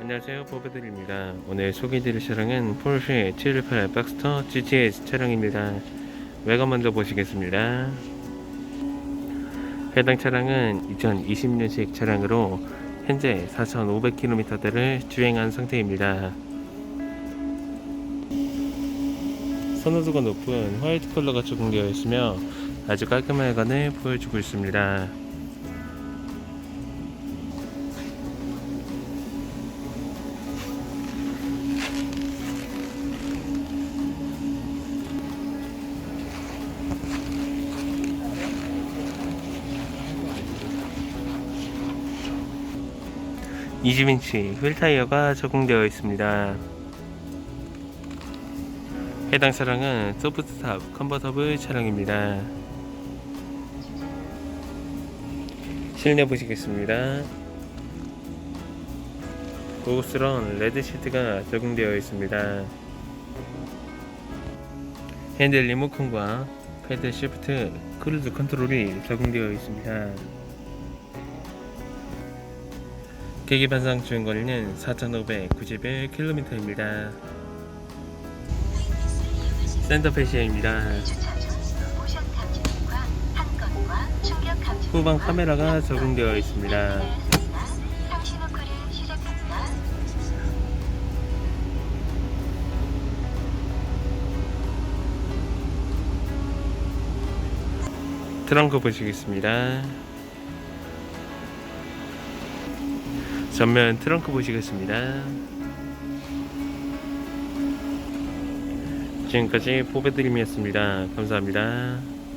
안녕하세요. 보배들입니다. 오늘 소개해드릴 차량은 포르쉐 718 박스터 GTS 차량입니다. 외관 먼저 보시겠습니다. 해당 차량은 2020년식 차량으로 현재 4,500km대를 주행한 상태입니다. 선호도가 높은 화이트 컬러가 적용되어 있으며 아주 깔끔한 외관을 보여주고 있습니다 이0인치 휠타이어가 적용되어 있습니다. 해당 차량은 소프트탑 컨버터블 차량입니다. 실내 보시겠습니다. 고급스러운 레드 시트가 적용되어 있습니다. 핸들 리모컨과 패드 시프트 크루즈 컨트롤이 적용되어 있습니다. 계기반상 주행거리는 4,591km입니다. 센터페시아입니다. 후방 카메라가 적용되어 있습니다. 트렁크 보시겠습니다. 전면 트렁크 보시겠습니다. 지금까지 포배드림이었습니다. 감사합니다.